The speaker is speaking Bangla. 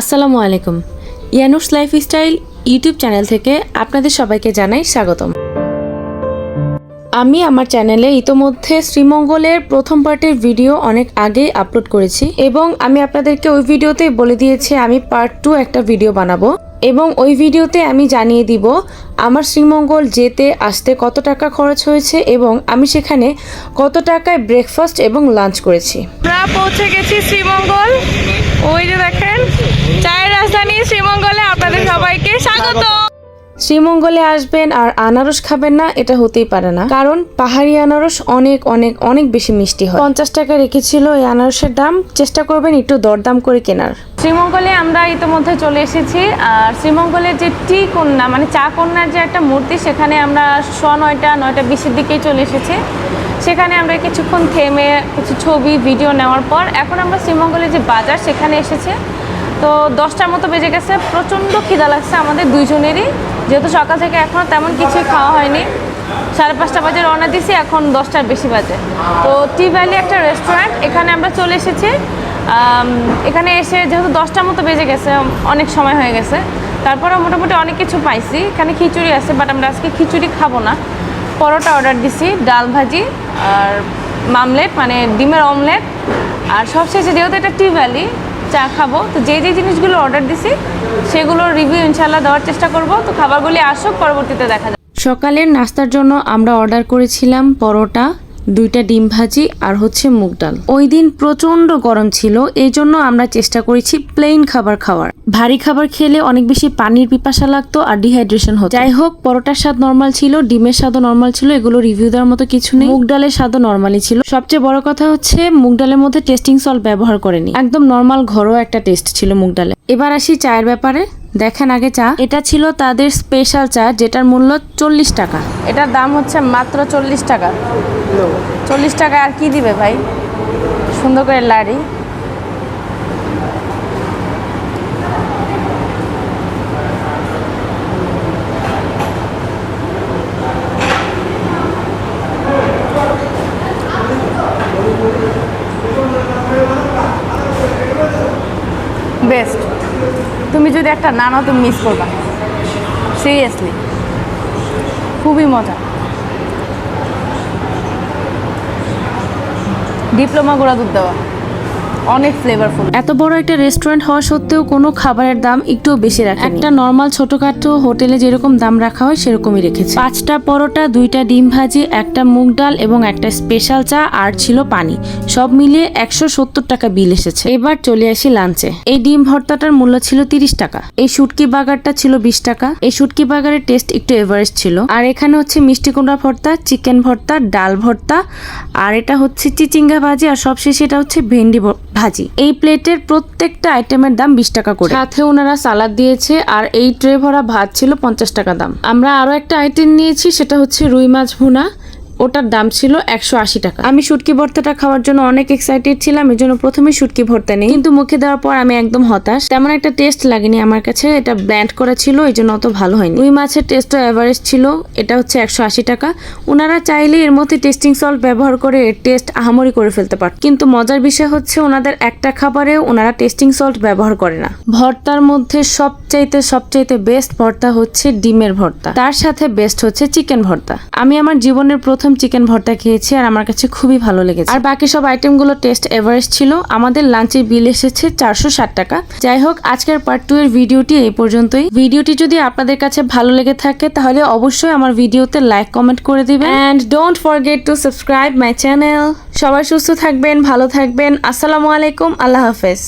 আসসালামু আলাইকুম। ইয়ানুস লাইফস্টাইল ইউটিউব চ্যানেল থেকে আপনাদের সবাইকে জানাই স্বাগতম। আমি আমার চ্যানেলে ইতোমধ্যে শ্রীমঙ্গলের প্রথম পার্টের ভিডিও অনেক আগেই আপলোড করেছি এবং আমি আপনাদেরকে ওই ভিডিওতেই বলে দিয়েছি আমি পার্ট টু একটা ভিডিও বানাবো এবং ওই ভিডিওতে আমি জানিয়ে দিব আমার শ্রীমঙ্গল যেতে, আসতে কত টাকা খরচ হয়েছে এবং আমি সেখানে কত টাকায় ব্রেকফাস্ট এবং লাঞ্চ করেছি। পৌঁছে গেছি শ্রীমঙ্গল। ওই যে চায়ের রাজধানী শ্রীমঙ্গলে আপনাদের সবাইকে স্বাগত। শ্রীমঙ্গলে আসবেন আর আনারস খাবেন না এটা হতেই পারে না। কারণ পাহাড়ি আনারস অনেক অনেক অনেক বেশি মিষ্টি হয়। পঞ্চাশ টাকা রেখেছিল এই আনারসের দাম চেষ্টা করবেন একটু দরদাম করে কেনার। শ্রীমঙ্গলে আমরা ইতিমধ্যে চলে এসেছি আর শ্রীমঙ্গলের যে টি কন্যা মানে চা কন্যার যে একটা মূর্তি সেখানে আমরা স নয়টা নয়টা বিশের দিকেই চলে এসেছি। সেখানে আমরা কিছুক্ষণ থেমে কিছু ছবি ভিডিও নেওয়ার পর এখন আমরা শ্রীমঙ্গলের যে বাজার সেখানে এসেছি। তো দশটার মতো বেজে গেছে। প্রচণ্ড খিদা লাগছে আমাদের দুইজনেরই। যেহেতু সকাল থেকে এখনও তেমন কিছুই খাওয়া হয়নি। সাড়ে পাঁচটা বাজে রওনা দিছি, এখন দশটার বেশি বাজে। তো টি ভ্যালি একটা রেস্টুরেন্ট এখানে আমরা চলে এসেছি। এখানে এসে যেহেতু দশটার মতো বেজে গেছে, অনেক সময় হয়ে গেছে। তারপরে মোটামুটি অনেক কিছু পাইছি। এখানে খিচুড়ি আছে বাট আমরা আজকে খিচুড়ি খাব না। পরোটা অর্ডার দিছি, ডাল ভাজি আর মামলেট মানে ডিমের অমলেট আর সবশেষে যেহেতু এটা টি ভ্যালি চা খাব। তো যে যে জিনিসগুলো অর্ডার দিছি, সেগুলোর রিভিউ ইনশাল্লাহ দেওয়ার চেষ্টা করব। তো খাবারগুলি আসুক, পরবর্তীতে দেখা যাবে। সকালের নাস্তার জন্য আমরা অর্ডার করেছিলাম পরোটা। দুইটা ডিম ভাজি আর হচ্ছে মুগ ডাল। ওই দিন প্রচণ্ড গরম ছিল এই জন্য আমরা চেষ্টা করেছি প্লেন খাবার খাওয়ার। ভারী খাবার খেলে অনেক বেশি পানির পিপাসা লাগতো আর ডিহাইড্রেশন হতো। যাই হোক, পরোটার স্বাদ নর্মাল ছিল, ডিমের স্বাদও নর্মাল ছিল, এগুলো রিভিউ দেওয়ার মতো কিছু নেই। মুগ ডালের স্বাদও নর্মালি ছিল। সবচেয়ে বড় কথা হচ্ছে, মুগ ডালের মধ্যে টেস্টিং সল্ট ব্যবহার করেনি। একদম নর্মাল ঘরোয়া একটা টেস্ট ছিল মুগ ডালে। এবার আসি চায়ের ব্যাপারে। দেখেন আগে চা। এটা ছিল তাদের স্পেশাল চা, যেটার মূল্য চল্লিশ টাকা। এটার দাম হচ্ছে মাত্র চল্লিশ টাকা। চল্লিশ টাকা আর কি দিবে ভাই? সুন্দর করে লাড়ি বেস্ট তুমি যদি একটা না তুমি মিস করবা। সিরিয়াসলি খুবই মজা। ডিপ্লোমা গোড়া দুধ দেওয়া। অনেক ফ্লেভারফুল এত বড় একটা রেস্টুরেন্ট হওয়া সত্ত্বেও কোনো খাবারের দাম একটু বেশি রাখে একটা নর্মাল ছোটখাটো হোটেলে যেরকম দাম রাখা হয় সেরকমই রেখেছে। পাঁচটা পরোটা দুইটা ডিম ভাজি একটা মুগ ডাল এবং একটা স্পেশাল চা আর ছিল পানি। সব মিলিয়ে একশো সত্তর টাকা বিল এসেছে। এবার চলে আসি লাঞ্চে এই ডিম ভর্তাটার মূল্য ছিল তিরিশ টাকা। এই শুটকি বাগারটা ছিল বিশ টাকা। এই শুটকি বাগারের টেস্ট একটু এভারেস্ট ছিল। আর এখানে হচ্ছে মিষ্টি কুমড়া ভর্তা চিকেন ভর্তা ডাল ভর্তা আর এটা হচ্ছে চিচিঙ্গা ভাজি আর সবশেষে এটা হচ্ছে ভেন্ডি ভাজি। এই প্লেটের প্রত্যেকটা আইটেমের দাম বিশ টাকা করে। সাথে ওনারা সালাদ দিয়েছে আর এই ট্রে ভরা ভাত ছিল পঞ্চাশ টাকা দাম। আমরা আরও একটা আইটেম নিয়েছি, সেটা হচ্ছে রুই মাছ ভুনা। ওটার দাম ছিল একশো আশি টাকা। আমি শুটকি ভর্তাটা খাওয়ার জন্য অনেক এক্সাইটেড ছিলাম, এই জন্য প্রথমে শুটকি ভর্তা নেই। কিন্তু মুখে দেওয়ার পর আমি একদম হতাশ। তেমন একটা টেস্ট লাগেনি আমার কাছে, এটা ব্ল্যান্ড করা ছিল, এই জন্য অত ভালো হয়নি। রুই মাছের টেস্টও অ্যাভারেজ ছিল, এটা হচ্ছে একশো আশি টাকা। ওনারা চাইলে এর মধ্যে টেস্টিং সল্ট ব্যবহার করে এর টেস্ট আহামরি করে ফেলতে পারত। কিন্তু মজার বিষয় হচ্ছে ওনাদের একটা খাবারে ওনারা টেস্টিং সল্ট ব্যবহার করে না। ভর্তার মধ্যে সবচাইতে সবচাইতে বেস্ট ভর্তা হচ্ছে ডিমের ভর্তা। তার সাথে বেস্ট হচ্ছে চিকেন ভর্তা। আমি আমার জীবনের প্রথম চিকেন ভর্তা খেয়েছি আর আমার কাছে খুবই ভালো লেগেছে। আর বাকি সব আইটেমগুলো টেস্ট এভারেস্ট ছিল। আমাদের লাঞ্চের বিল এসেছে চারশো ষাট টাকা। যাই হোক, আজকের পার্ট টু এর ভিডিওটি এই পর্যন্তই। ভিডিওটি যদি আপনাদের কাছে ভালো লেগে থাকে, তাহলে অবশ্যই আমার ভিডিওতে লাইক কমেন্ট করে দিবেন। And don't forget to subscribe my channel সবাই সুস্থ থাকবেন, ভালো থাকবেন। আসসালামু আলাইকুম, আল্লাহ হাফেজ।